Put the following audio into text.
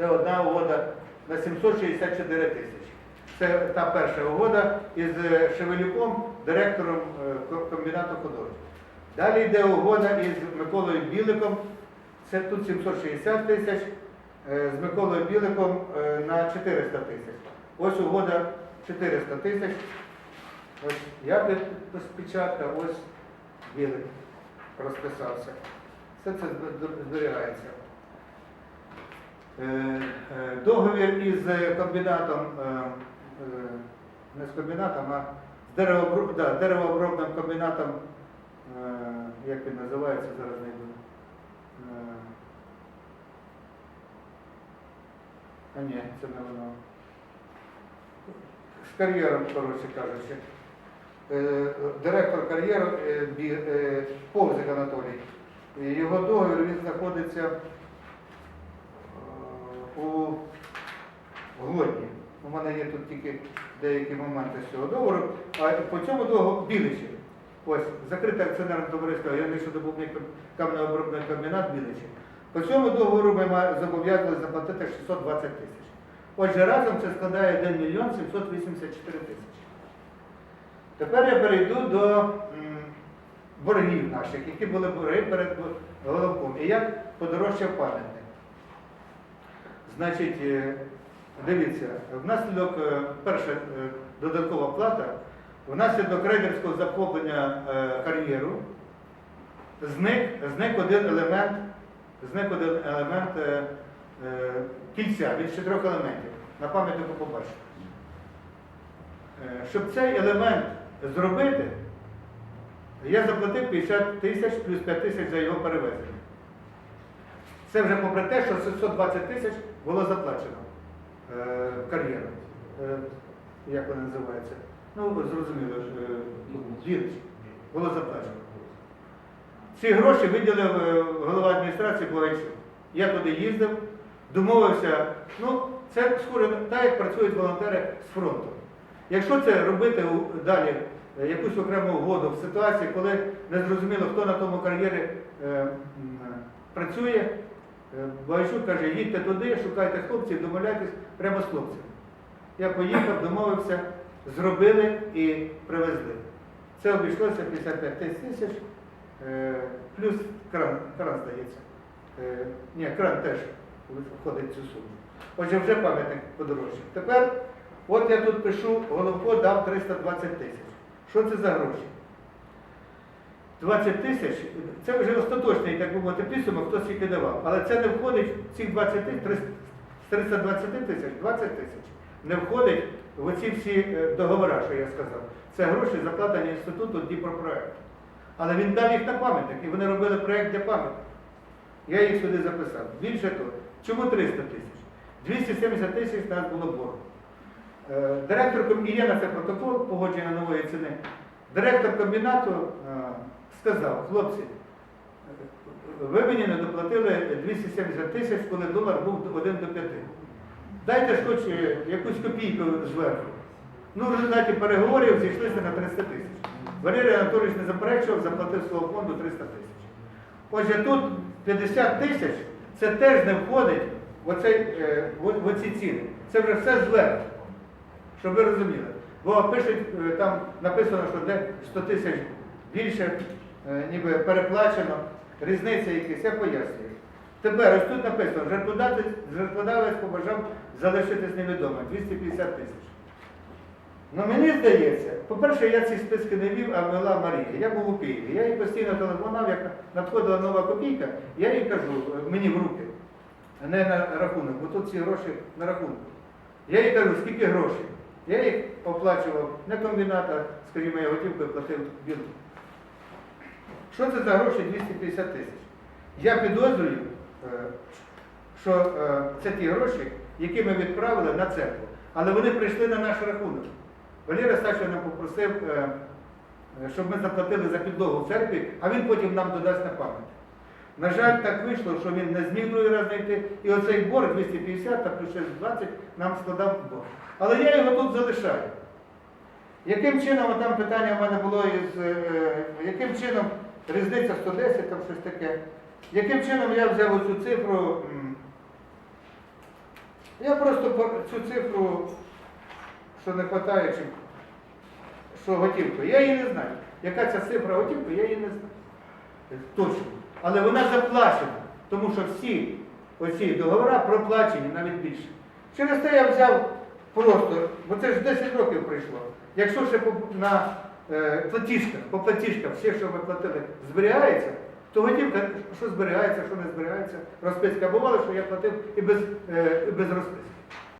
Це одна угода на 764 тисячі. Це та перша угода із е, Шевелюком, директором е, комбінату художників. Далі йде угода із Миколою Біликом, це тут 760 тисяч, е, з Миколою Біликом на 400 тисяч. Ось угода 400 тисяч. Ось я без без печатка, ось Білик розписався. Все це зберігається. Е, е, Договір із е, комбінатом, не з комбінатом, а з деревообру- да, деревообробним комбінатом, як він називається, зараз не буду. А ні, це не воно. З кар'єром, коротше кажучи. Директор кар'єру Повзик Анатолій. Його договір він знаходиться у Глодні. У мене є тут тільки деякі моменти з цього договору. А по цьому договору Біличі. Ось, закрите акціонерне товариство, я що добувний каменеобробний комбінат Біличі. По цьому договору ми зобов'язали заплатити 620 тисяч. Отже, разом це складає 1 мільйон 784 тисячі. Тепер я перейду до боргів наших, які були борги перед головком. І як подорожчав пам'ятник. Значить, е, дивіться, внаслідок, е, перша е, додаткова плата, внаслідок рейдерського захоплення кар'єру зник, зник один елемент, зник один елемент е, кільця від чотирьох елементів. На пам'ятнику побачите. Е, Щоб цей елемент зробити, я заплатив 50 тисяч плюс 5 тисяч за його перевезення. Це вже попри те, що 620 тисяч було заплачено е, кар'єру. Е, як вона називається? Ну, зрозуміло, ж, е. Було заплачено. Ці гроші виділив е, голова адміністрації Благайчук. Я туди їздив, домовився. Ну, це на так, як працюють волонтери з фронту. Якщо це робити далі е, якусь окрему угоду в ситуації, коли не зрозуміло, хто на тому кар'єрі е, працює, е, Багайчук каже, їдьте туди, шукайте хлопців, домовляйтесь прямо з хлопцями. Я поїхав, домовився, зробили і привезли. Це обійшлося 55 тисяч, е, плюс кран, кран здається. Е, Ні, кран теж входить в цю суму. Отже, вже пам'ятник подорожчав. Тепер, от я тут пишу, Головко дав 320 тисяч. Що це за гроші? 20 тисяч, це вже остаточний, так би мовити, підсумок, хто скільки давав. Але це не входить в ці 20 тисяч, з 320 тисяч, 20 тисяч. Не входить в оці всі е, договори, що я сказав. Це гроші закладені інституту Дніпропроекту. Але він дав їх на пам'ятник, і вони робили проєкт для пам'ятника. Я їх сюди записав. Більше того, чому 300 тисяч? 270 тисяч нас було боргу. Е, Директор ком- є на це протокол погодження нової ціни. Директор комбінату е, сказав, хлопці, ви мені не доплатили 270 тисяч, коли долар був 1 до 5. Дайте ж хоч е, якусь копійку зверху. Ну, в результаті переговорів зійшлися на 300 тисяч. Валерій Анатолійович не заперечував, заплатив свого фонду 300 тисяч. Отже, тут 50 тисяч це теж не входить в, оцей, е, в, оці ціни. Це вже все зверху. Щоб ви розуміли. Бо пишуть, е, там написано, що де 100 тисяч більше, ніби переплачено, різниця якась, я пояснюю. Тепер ось тут написано, жертводавець, побажав залишитись невідомим, 250 тисяч. Ну мені здається, по-перше, я ці списки не вів, а вела Марія. Я був у Києві. Я їй постійно телефонував, як надходила нова копійка, я їй кажу, е, мені в руки, не на рахунок, бо тут ці гроші на рахунку. Я їй кажу, скільки грошей. Я їх оплачував не комбіната, скажімо, я готівкою платив білу. Що це за гроші 250 тисяч? Я підозрюю, е, що е, це ті гроші, які ми відправили на церкву. Але вони прийшли на наш рахунок. Валерій нам попросив, е, щоб ми заплатили за підлогу в церкві, а він потім нам додасть на пам'ять. На жаль, так вийшло, що він не зміг другий раз знайти, і оцей борг 250 та плюс ще 20 нам складав борг. Але я його тут залишаю. Яким чином, там питання в мене було із, яким чином різниця 110, там щось таке, яким чином я взяв оцю цифру Я просто цю цифру, що не вистачає, що готівка, я її не знаю. Яка ця цифра готівки, я її не знаю. Точно. Але вона заплачена, тому що всі оці договори проплачені навіть більше. Через те я взяв просто, бо це ж 10 років пройшло. Якщо ще на платіжках, по платіжках все, що ми платили, зберігається, то готівка, що зберігається, що не зберігається, розписка. Бувало, що я платив і без, е, і без розписки.